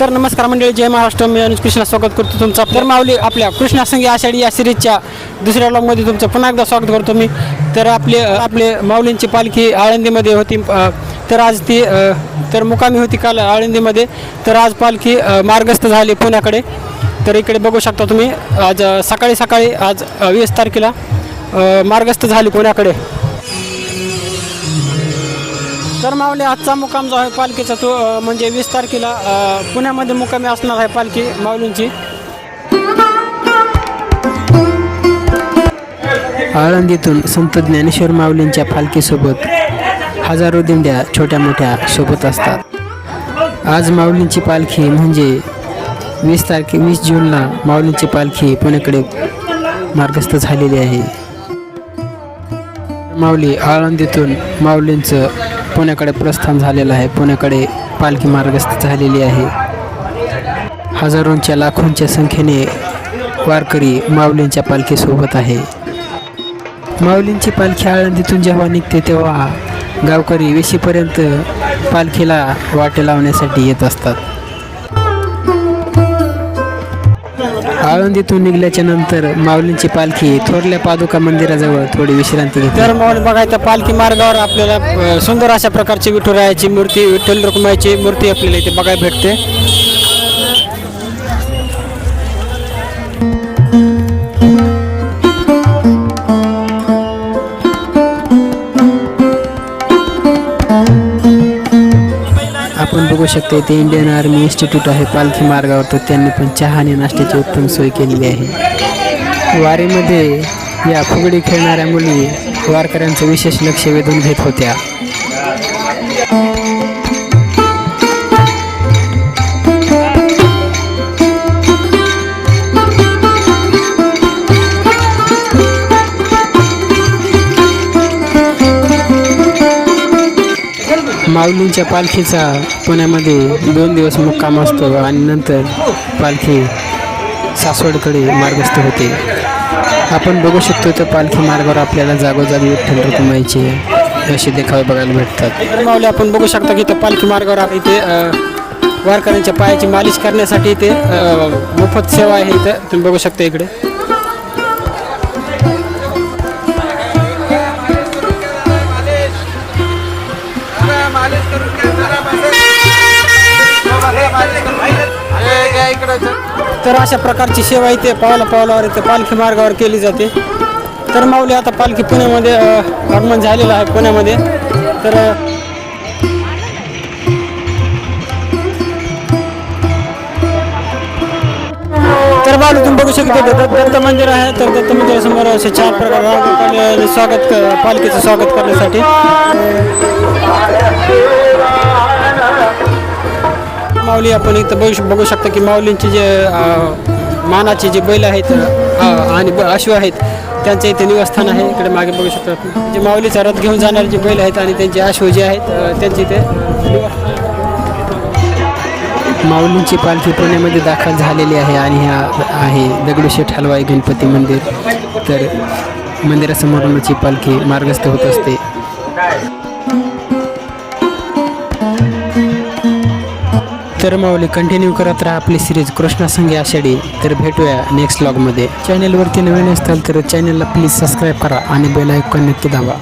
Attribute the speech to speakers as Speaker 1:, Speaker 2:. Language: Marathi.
Speaker 1: नमस्कार मंडळी जय महाराष्ट्र. मी अनुज कृष्णा स्वागत करतो तुमचा. तर माऊली आपल्या कृष्णा संगी आषाढी या सिरीजच्या दुसऱ्या ब्लॉगमध्ये तुमचं पुन्हा एकदा स्वागत करतो मी. तर आपले आपले माऊलींची पालखी आळंदीमध्ये होती. तर आज ती तर मुकामी होती काल आळंदीमध्ये. तर आज पालखी मार्गस्थ झाली पुण्याकडे. तर इकडे बघू शकता तुम्ही आज सकाळी सकाळी आज वीस तारखेला मार्गस्थ झाली पुण्याकडे. तर माऊली आजचा मुकाम जो आहे पालखीचा तो म्हणजे वीस तारखेला पुण्यामध्ये मुकामी असणार आहे पालखी माऊलींची.
Speaker 2: आळंदीतून संत ज्ञानेश्वर माऊलींच्या पालखीसोबत हजारो दिंड्या छोट्या मोठ्या सोबत असतात. आज माऊलींची पालखी म्हणजे वीस तारखे वीस जूनला माऊलींची पालखी पुण्याकडे मार्गस्थ झालेली आहे. माऊली आळंदीतून माऊलींचं पुण्याकडे प्रस्थान झालेलं आहे. पुण्याकडे पालखी मार्गस्थ झालेली आहे. हजारोंच्या लाखोंच्या संख्येने वारकरी माऊलींच्या पालखीसोबत आहे. माऊलींची पालखी आळंदीतून जेव्हा निघते तेव्हा गावकरी वेशीपर्यंत पालखीला वाटे लावण्यासाठी येत असतात. आळंदीतून निघल्याच्या नंतर माऊलींची पालखी थोरल्या पादुका मंदिराजवळ थोडी विश्रांती घेते
Speaker 1: तर माऊली बघायचं पालखी मार्गावर आपल्याला सुंदर अशा प्रकारची विठुरायाची मूर्ती विठ्ठल रुक्माईची मूर्ती आपल्याला इथे बघायला भेटते.
Speaker 2: बघू शकतो इथे इंडियन आर्मी इन्स्टिट्यूट आहे पालखी मार्गावर. तर त्यांनी पण चहा आणि नाश्त्याची उत्तम सोय केलेली आहे. वारीमध्ये या फुगडी खेळणाऱ्या मुली वारकऱ्यांचं विशेष लक्ष वेधून घेत होत्या. माऊलींच्या पालखीचा पुण्यामध्ये दोन दिवस मुक्काम असतो आणि नंतर पालखी सासवडकडे मार्गस्थ होते. आपण बघू शकतो तर पालखी मार्गावर आपल्याला जागोजागी विठ्ठल रखुमाईचे असे देखावे बघायला भेटतात.
Speaker 1: माऊली आपण बघू शकता की इथे पालखी मार्गावर इथे वारकऱ्यांच्या पायाची मालिश करण्यासाठी इथे मोफत सेवा आहे इथं. तुम्ही बघू शकता इकडे. तर अशा प्रकारची सेवा इथे पावला पावलावर इथे पालखी मार्गावर केली जाते. तर माऊली आता पालखी पुण्यामध्ये आगमन झालेलं आहे पुण्यामध्ये. तर तर बालू तुम्ही बघू शकता दत्त मंदिर आहे. तर दत्त मंदिरासमोर असे चार प्रकार स्वागत पालखीचं स्वागत करण्यासाठी. माऊली आपण इथं बघू बघू शकता की माऊलींचे जे मानाचे जे बैल आहेत आणि ब- अश्व आहेत त्यांचं इथे निवासस्थान आहे. इकडे मागे बघू शकता आपण. जे माऊलीचा रथ घेऊन जाणारे जे बैल आहेत आणि त्यांचे अश्व जे आहेत त्यांचे इथे
Speaker 2: माऊलींची पालखी पुण्यामध्ये दाखल झालेली आहे आणि ह्या आहे दगडूशेठ हलवाई गणपती मंदिर. तर मंदिरासमोरूनच पालखी मार्गस्थ होत असते. तर माऊली कंटिन्यू करत राहा आपली सिरीज कृष्णा संगे आषाढी. तर भेटूया नेक्स्ट लॉगमध्ये चॅनलवरती नवीन असताल तर चॅनलला प्लीज सबस्क्राईब करा आणि बेल आयकॉन नक्की दाबा.